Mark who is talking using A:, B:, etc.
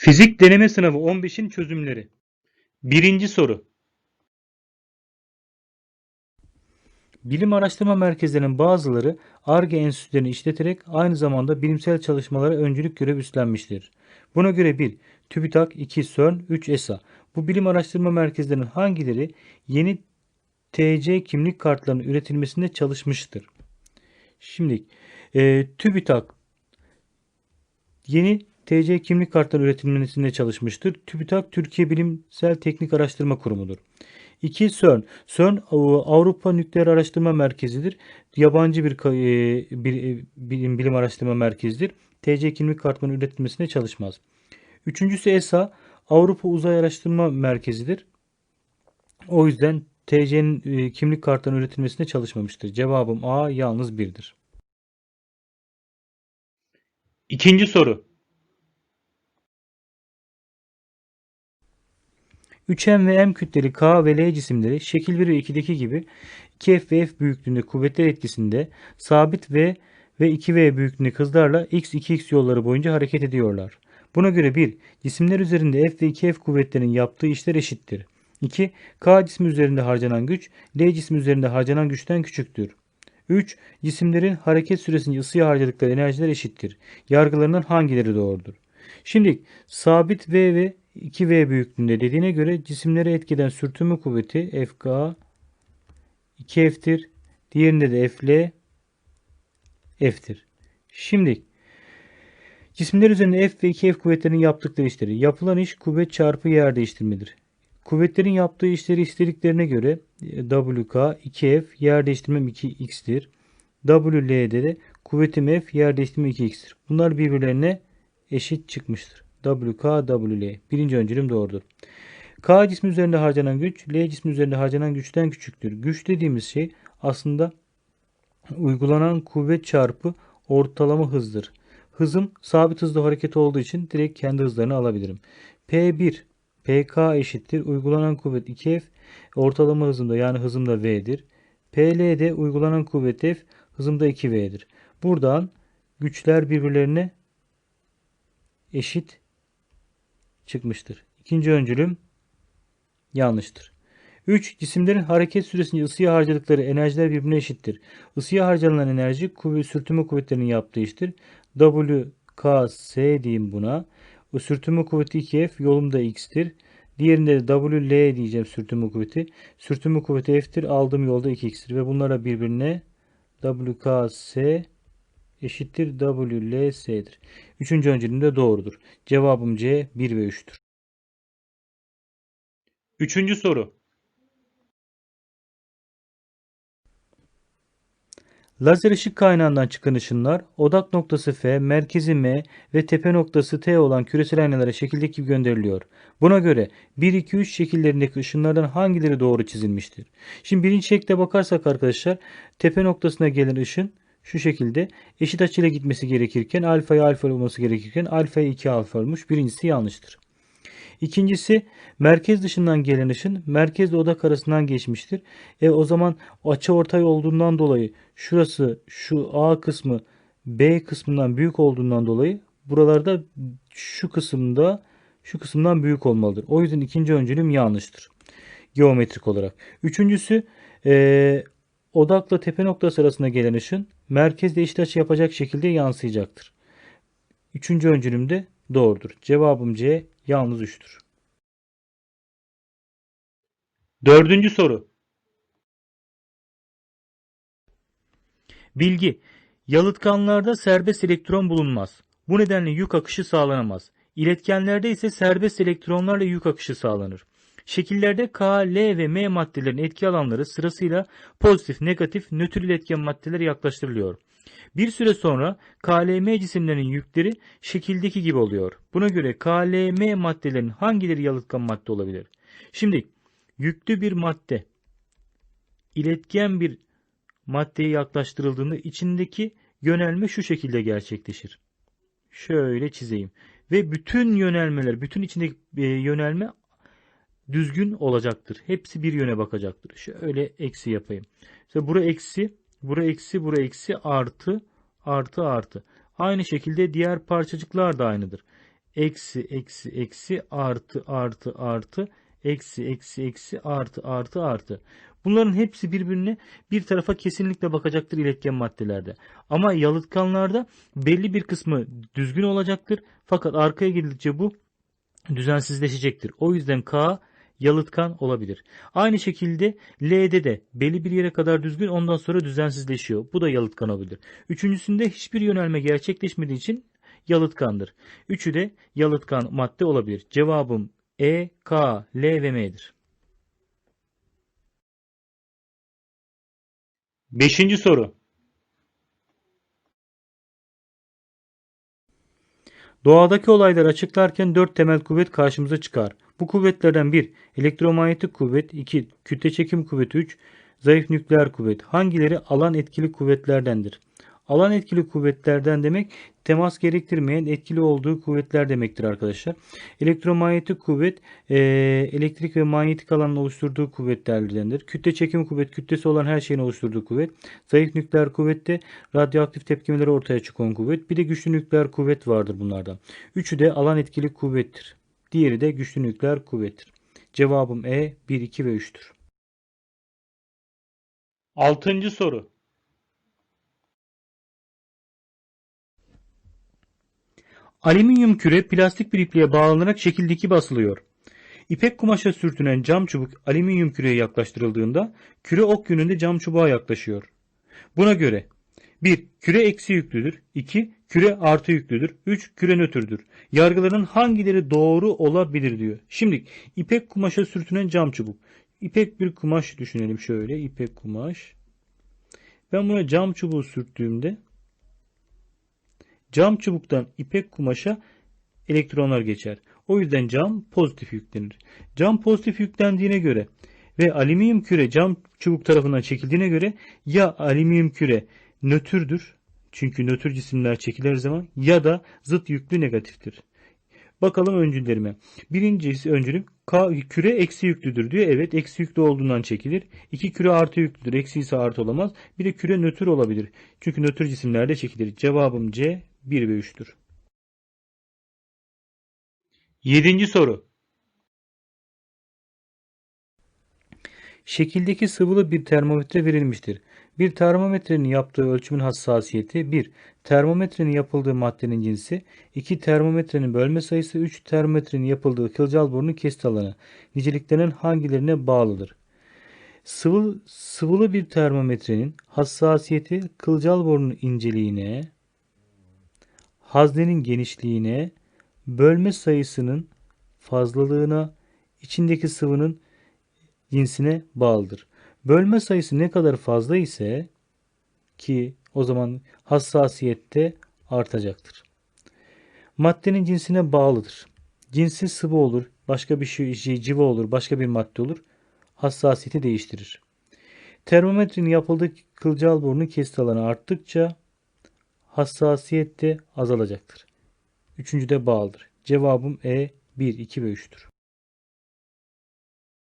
A: Fizik deneme sınavı 15'in çözümleri. Birinci soru. Bilim araştırma merkezlerinin bazıları ARGE enstitülerini işleterek aynı zamanda bilimsel çalışmalara öncülük görev üstlenmiştir. Buna göre 1. TÜBİTAK 2. CERN 3. ESA. Bu bilim araştırma merkezlerinin hangileri yeni TC kimlik kartlarının üretilmesinde çalışmıştır? Şimdi e, TÜBİTAK yeni TC kimlik kartları üretilmesinde çalışmıştır. TÜBİTAK Türkiye Bilimsel Teknik Araştırma Kurumu'dur. 2. CERN. CERN Avrupa Nükleer Araştırma Merkezi'dir. Yabancı bir, e, e, bilim, bilim araştırma merkezidir. TC kimlik kartlarının üretilmesinde çalışmaz. Üçüncüsü ESA Avrupa Uzay Araştırma Merkezi'dir. O yüzden TC'nin e, kimlik kartlarının üretilmesinde çalışmamıştır. Cevabım A yalnız birdir. İkinci soru. 3M ve M kütleli K ve L cisimleri şekil 1 ve 2'deki gibi 2F ve F büyüklüğünde kuvvetler etkisinde sabit V ve 2V büyüklüğünde hızlarla X 2X yolları boyunca hareket ediyorlar. Buna göre 1. Cisimler üzerinde F ve 2F kuvvetlerinin yaptığı işler eşittir. 2. K cismi üzerinde harcanan güç L cismi üzerinde harcanan güçten küçüktür. 3. Cisimlerin hareket süresince ısıya harcadıkları enerjiler eşittir. Yargılarından hangileri doğrudur? Şimdi sabit V ve 2V büyüklüğünde dediğine göre cisimlere etkeden sürtünme kuvveti FK 2F'tir. Diğerinde de FL F'tir. Şimdi cisimler üzerinde F ve 2F kuvvetlerinin yaptıkları işleri. Yapılan iş kuvvet çarpı yer değiştirmedir. Kuvvetlerin yaptığı işleri istediklerine göre WK 2F yer değiştirmem 2X'tir. WL'de de kuvvetim F yer değiştirme 2X'tir. Bunlar birbirlerine eşit çıkmıştır. WK, WL. Birinci öncülüm doğrudur. K cismi üzerinde harcanan güç, L cismi üzerinde harcanan güçten küçüktür. Güç dediğimiz şey aslında uygulanan kuvvet çarpı ortalama hızdır. Hızım sabit hızda hareket olduğu için direkt kendi hızlarını alabilirim. P1 PK eşittir. Uygulanan kuvvet 2F ortalama hızımda yani hızımda V'dir. PL'de uygulanan kuvvet F hızımda 2V'dir. Buradan güçler birbirlerine eşit çıkmıştır. İkinci öncülüm yanlıştır. 3. Cisimlerin hareket süresince ısıya harcadıkları enerjiler birbirine eşittir. Isıya harcanan enerji kuvvet sürtünme kuvvetlerinin yaptığı iştir. WKS diyeyim buna. O sürtünme kuvveti 2F yolumda X'tir. Diğerinde de WL diyeceğim sürtünme kuvveti. Sürtünme kuvveti F'tir. Aldığım yolda 2X'tir. Ve bunlara birbirine WKS eşittir WLS'dir. Üçüncü önceliğim de doğrudur. Cevabım C 1 ve 3'tür. Üçüncü soru. Lazer ışık kaynağından çıkan ışınlar odak noktası F, merkezi M ve tepe noktası T olan küresel aynalara şekildeki gibi gönderiliyor. Buna göre 1, 2, 3 şekillerindeki ışınlardan hangileri doğru çizilmiştir? Şimdi birinci şekle bakarsak arkadaşlar tepe noktasına gelen ışın şu şekilde eşit açıyla gitmesi gerekirken alfaya alfa olması gerekirken alfaya 2 alfa olmuş. Birincisi yanlıştır. İkincisi merkez dışından gelen ışın merkezle odak arasından geçmiştir. E o zaman açı ortay olduğundan dolayı şurası şu A kısmı B kısmından büyük olduğundan dolayı buralarda şu kısımda şu kısımdan büyük olmalıdır. O yüzden ikinci öncülüm yanlıştır. Geometrik olarak. Üçüncüsü e, odakla tepe noktası arasında gelen ışın merkezle eşit açı yapacak şekilde yansıyacaktır. Üçüncü öncülüm de doğrudur. Cevabım C yalnız 3'tür. Dördüncü soru. Bilgi. Yalıtkanlarda serbest elektron bulunmaz. Bu nedenle yük akışı sağlanamaz. İletkenlerde ise serbest elektronlarla yük akışı sağlanır. Şekillerde K, L ve M maddelerin etki alanları sırasıyla pozitif, negatif, nötr iletken maddelere yaklaştırılıyor. Bir süre sonra KLM cisimlerinin yükleri şekildeki gibi oluyor. Buna göre KLM maddelerin hangileri yalıtkan madde olabilir? Şimdi yüklü bir madde iletken bir maddeye yaklaştırıldığında içindeki yönelme şu şekilde gerçekleşir. Şöyle çizeyim. Ve bütün yönelmeler, bütün içindeki e, yönelme düzgün olacaktır. Hepsi bir yöne bakacaktır. Şöyle eksi yapayım. İşte bura eksi, bura eksi, bura eksi artı, artı, artı. Aynı şekilde diğer parçacıklar da aynıdır. eksi eksi eksi artı artı artı eksi eksi eksi artı artı artı. Bunların hepsi birbirine bir tarafa kesinlikle bakacaktır iletken maddelerde. Ama yalıtkanlarda belli bir kısmı düzgün olacaktır. Fakat arkaya gidildikçe bu düzensizleşecektir. O yüzden K yalıtkan olabilir. Aynı şekilde L'de de belli bir yere kadar düzgün ondan sonra düzensizleşiyor. Bu da yalıtkan olabilir. Üçüncüsünde hiçbir yönelme gerçekleşmediği için yalıtkandır. Üçü de yalıtkan madde olabilir. Cevabım E, K, L ve M'dir. Beşinci soru. Doğadaki olayları açıklarken dört temel kuvvet karşımıza çıkar. Bu kuvvetlerden 1. Elektromanyetik kuvvet 2. Kütle çekim kuvveti 3. Zayıf nükleer kuvvet. Hangileri alan etkili kuvvetlerdendir? Alan etkili kuvvetlerden demek temas gerektirmeyen etkili olduğu kuvvetler demektir arkadaşlar. Elektromanyetik kuvvet e, elektrik ve manyetik alanın oluşturduğu kuvvetlerdendir. Kütle çekim kuvvet kütlesi olan her şeyin oluşturduğu kuvvet. Zayıf nükleer kuvvet de radyoaktif tepkimeleri ortaya çıkan kuvvet. Bir de güçlü nükleer kuvvet vardır bunlardan. Üçü de alan etkili kuvvettir. Diğeri de güçlü nükleer kuvvettir. Cevabım E 1, 2 ve 3'tür. Altıncı soru. Alüminyum küre plastik bir ipliğe bağlanarak şekildeki basılıyor. İpek kumaşa sürtünen cam çubuk alüminyum küreye yaklaştırıldığında küre ok yönünde cam çubuğa yaklaşıyor. Buna göre 1. Küre eksi yüklüdür. 2. Küre artı yüklüdür. 3. Küre nötrdür. Yargıların hangileri doğru olabilir diyor. Şimdi ipek kumaşa sürtünen cam çubuk. İpek bir kumaş düşünelim şöyle. İpek kumaş. Ben buna cam çubuğu sürttüğümde Cam çubuktan ipek kumaşa elektronlar geçer. O yüzden cam pozitif yüklenir. Cam pozitif yüklendiğine göre ve alüminyum küre cam çubuk tarafından çekildiğine göre ya alüminyum küre nötrdür. Çünkü nötr cisimler çekilir zaman ya da zıt yüklü negatiftir. Bakalım öncüllerime. Birincisi öncülüm K, küre eksi yüklüdür diyor. Evet eksi yüklü olduğundan çekilir. İki küre artı yüklüdür. Eksi ise artı olamaz. Bir de küre nötr olabilir. Çünkü nötr cisimlerde çekilir. Cevabım C 1 ve 3'tür. Yedinci soru. Şekildeki sıvılı bir termometre verilmiştir. Bir termometrenin yaptığı ölçümün hassasiyeti 1. Termometrenin yapıldığı maddenin cinsi 2. Termometrenin bölme sayısı 3. Termometrenin yapıldığı kılcal borunun kesit alanı niceliklerinin hangilerine bağlıdır? Sıvı, sıvılı bir termometrenin hassasiyeti kılcal borunun inceliğine, haznenin genişliğine, bölme sayısının fazlalığına, içindeki sıvının cinsine bağlıdır. Bölme sayısı ne kadar fazla ise ki o zaman hassasiyette artacaktır. Maddenin cinsine bağlıdır. Cinsi sıvı olur, başka bir şey, şey civa olur, başka bir madde olur. Hassasiyeti değiştirir. Termometrenin yapıldığı kılcal borunun kesit alanı arttıkça hassasiyet de azalacaktır. Üçüncü de bağlıdır. Cevabım E 1, 2 ve 3'tür.